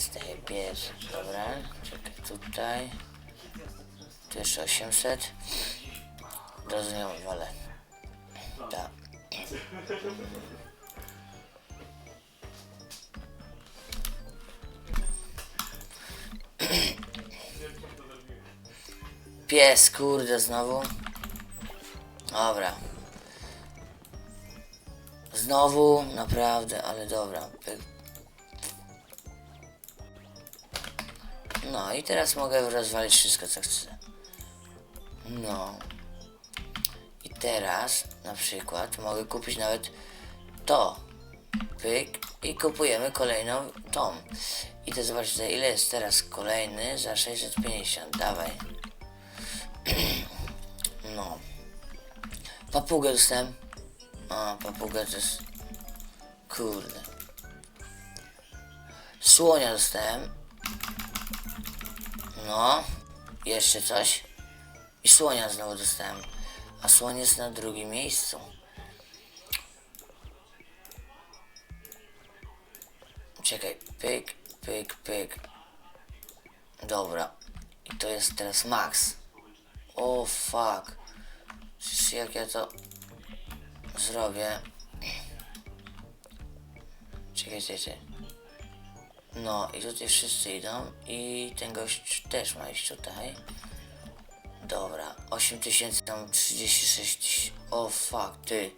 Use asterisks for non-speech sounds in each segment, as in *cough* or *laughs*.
jest, daję pierwszy, dobra, czekaj, tutaj, tu jeszcze 800, rozumiem, wolę, tak. Pies, kurde, znowu. Dobra. Znowu, naprawdę, ale dobra. No i teraz mogę rozwalić wszystko, co chcę. No. I teraz, na przykład, mogę kupić nawet to. Pyk. I kupujemy kolejną tą. I to zobaczcie, ile jest teraz kolejny za 650. Dawaj. *clears throat* No. Papugę dostałem. A, papugę to jest... Kurde. Słonia dostałem. No. Jeszcze coś. I słonia znowu dostałem. A słoń jest na drugim miejscu. Czekaj. Pyk, pyk, pyk. Dobra. I to jest teraz max. O fuck. Przecież jak ja to zrobię. Czekaj, czekaj. No i tutaj wszyscy idą i ten gość też ma iść tutaj. Dobra, 8000 tam 36 tysięcy. O fuck, ty.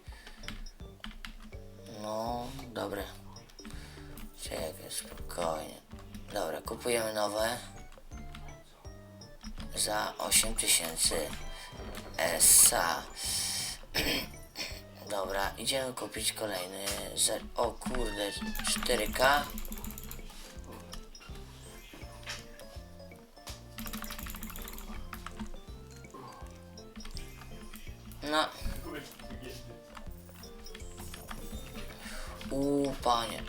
No, dobre. Czekaj, spokojnie. Dobra, kupujemy nowe za 8000 SA. *clears throat* Dobra, idziemy kupić kolejny. O kurde, 4K. Panie.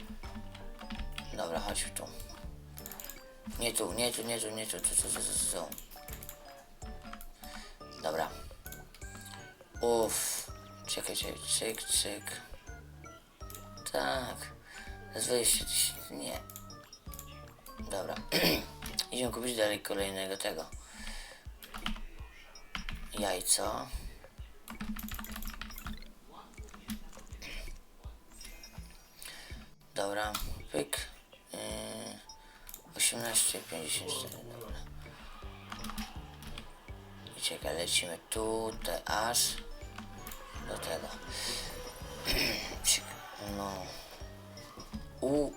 Dobra, chodź tu. Nie tu, nie tu, nie tu, nie tu, tu, tu, tu, tu, tu. Dobra. Uff. Czekaj, czekaj, cyk, cyk. Tak. Z 20 tysięcy, nie. Dobra. *clears throat* Idziemy kupić dalej kolejnego tego. Jajco. Dobra, pyk. Yy, 18,54, dobra. I czekaj, lecimy tutaj aż do tego. *clears throat* No. U.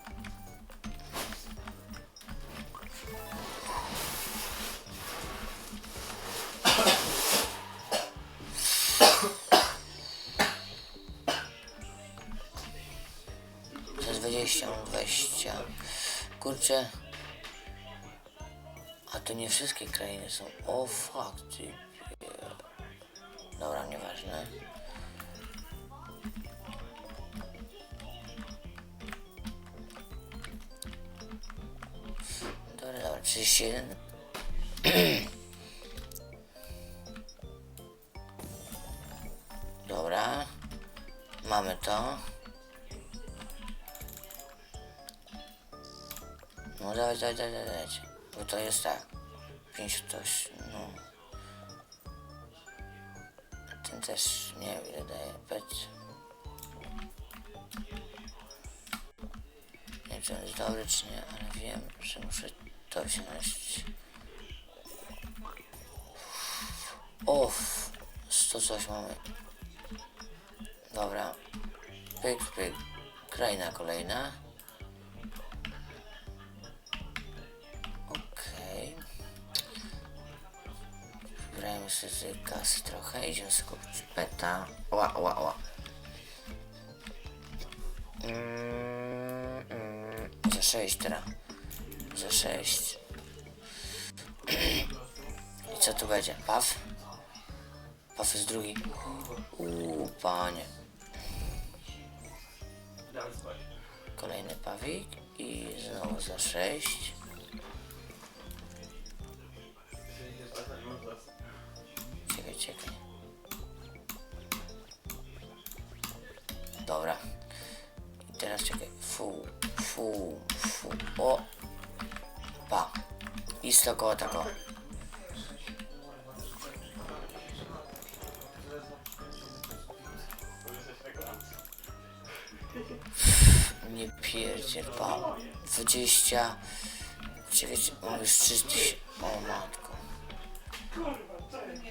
Kurczę. A to nie wszystkie krainy są. O fuck, ty. Dobra, nieważne. Dobra, dobra, 31. *clears throat* Dobra. Mamy to. No dawaj, dawaj, dawaj, dawaj. Bo to jest tak. 5 coś, no. Ten też nie wiem ile daje. Pet. Nie wiem czy on jest dobry czy nie, ale wiem, że muszę to wziąć. Uff, 100 coś mamy. Dobra. Pyk, pyk. Kraina kolejna. Zbierajmy sobie trochę. Idziemy sobie peta. Ła, ła, ła. Mm, mm, za 6 teraz. Za 6. *clears throat* I co tu będzie? Paw? Paw jest drugi. Uuu, panie. Kolejny pawik i znowu za 6. Dobra. I teraz czekaj. Fu, fu, fu. O! i 100 koło tako. Nie pierdziel, pa. 20. Czekajcie, mam już 3000. O matko.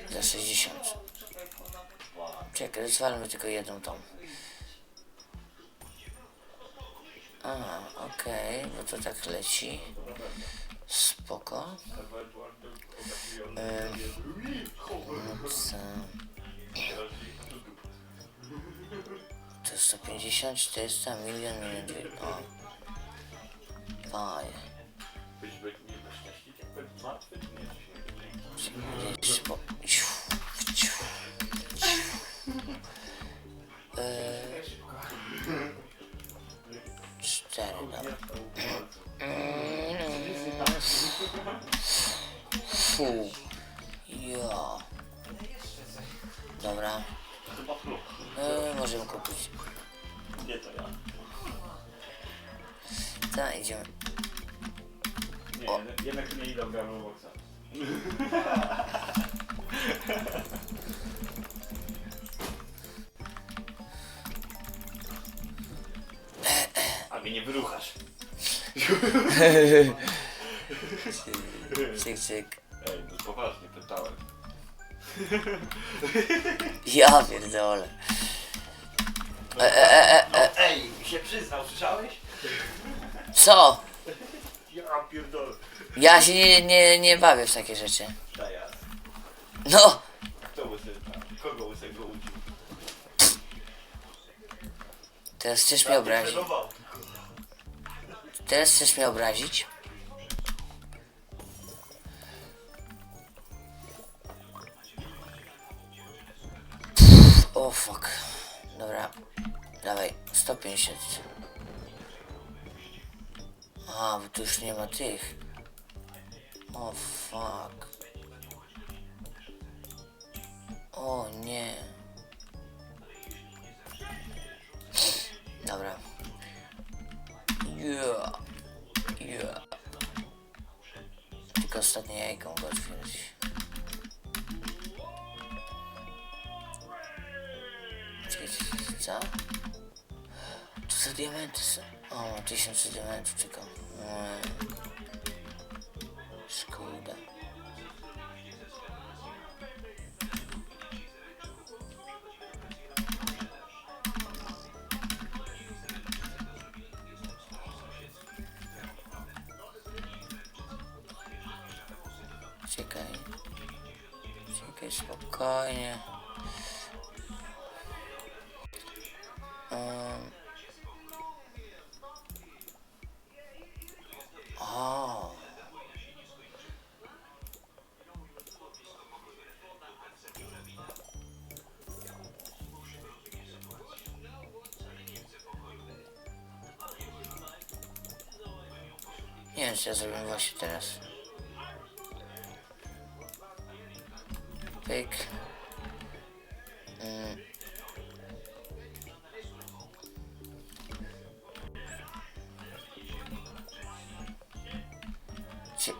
Za 60. Czekaj, rozwalmy tylko jedną tą. A, okej, no to tak leci. Spoko. No? To 150, 400, milion, milion, dwie... O. Być być cztery, dobra. Fu. Dobra. Eee, możemy kupić. Nie to ja. Ta, idziemy. Nie, jednak, nie idę w Garmoboxa. A *laughs* Cyk, cyk. Ej, no poważnie pytałem. Ja pierdolę. No, ej, się przyznał, słyszałeś? Co? Ja pierdolę. Ja się nie, nie, nie bawię w takie rzeczy. Da ja. No! Kto łysy? Kogo łysego udził? Teraz chcesz mnie obrazić. Trenował. Teraz chcesz mnie obrazić? O fuck. Dobra. Dawaj, 150. A, bo tu już nie ma tych. O fuck. O nie. Dobra. Yeah. Yeah. Tylko ostatnie jajko mogę otwierać. Czekajcie, co? To za diamenty są. O, tysiące diamentów tylko. Oj. Nie wiem, co ja zrobię właśnie teraz. Pyk. Mm.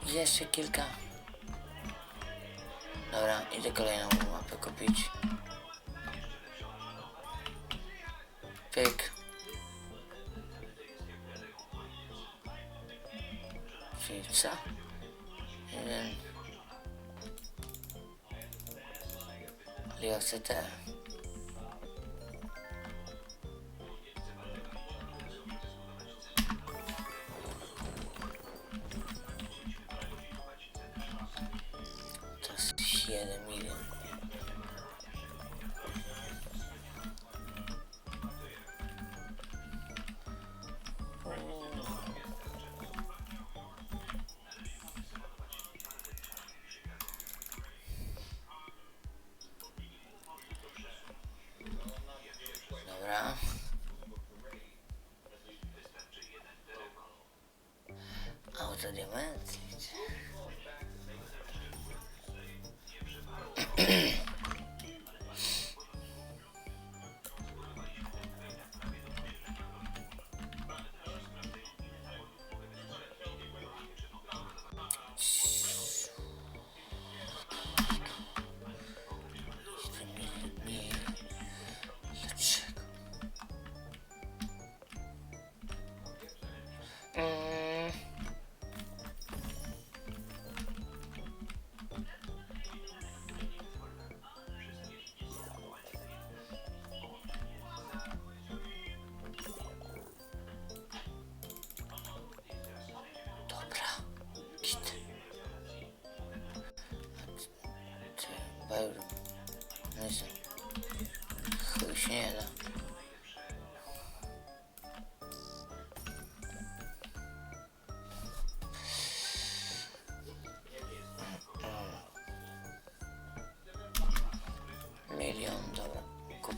Jeszcze kilka? Dobra, idę kolejną mapę kupić. Czyli co? Jeden. Ale ja chcę te. To jest 1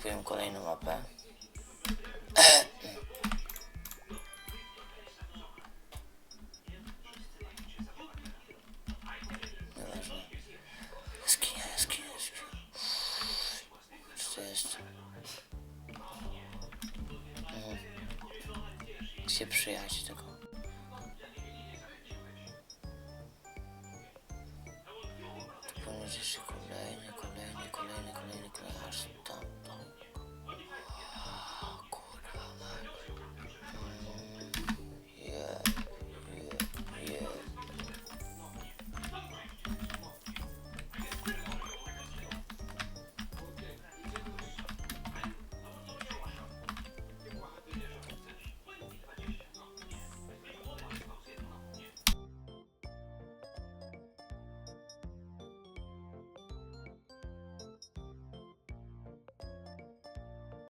Kupiłem kolejną mapę. Nieważne. Jaskinia, jaskinia,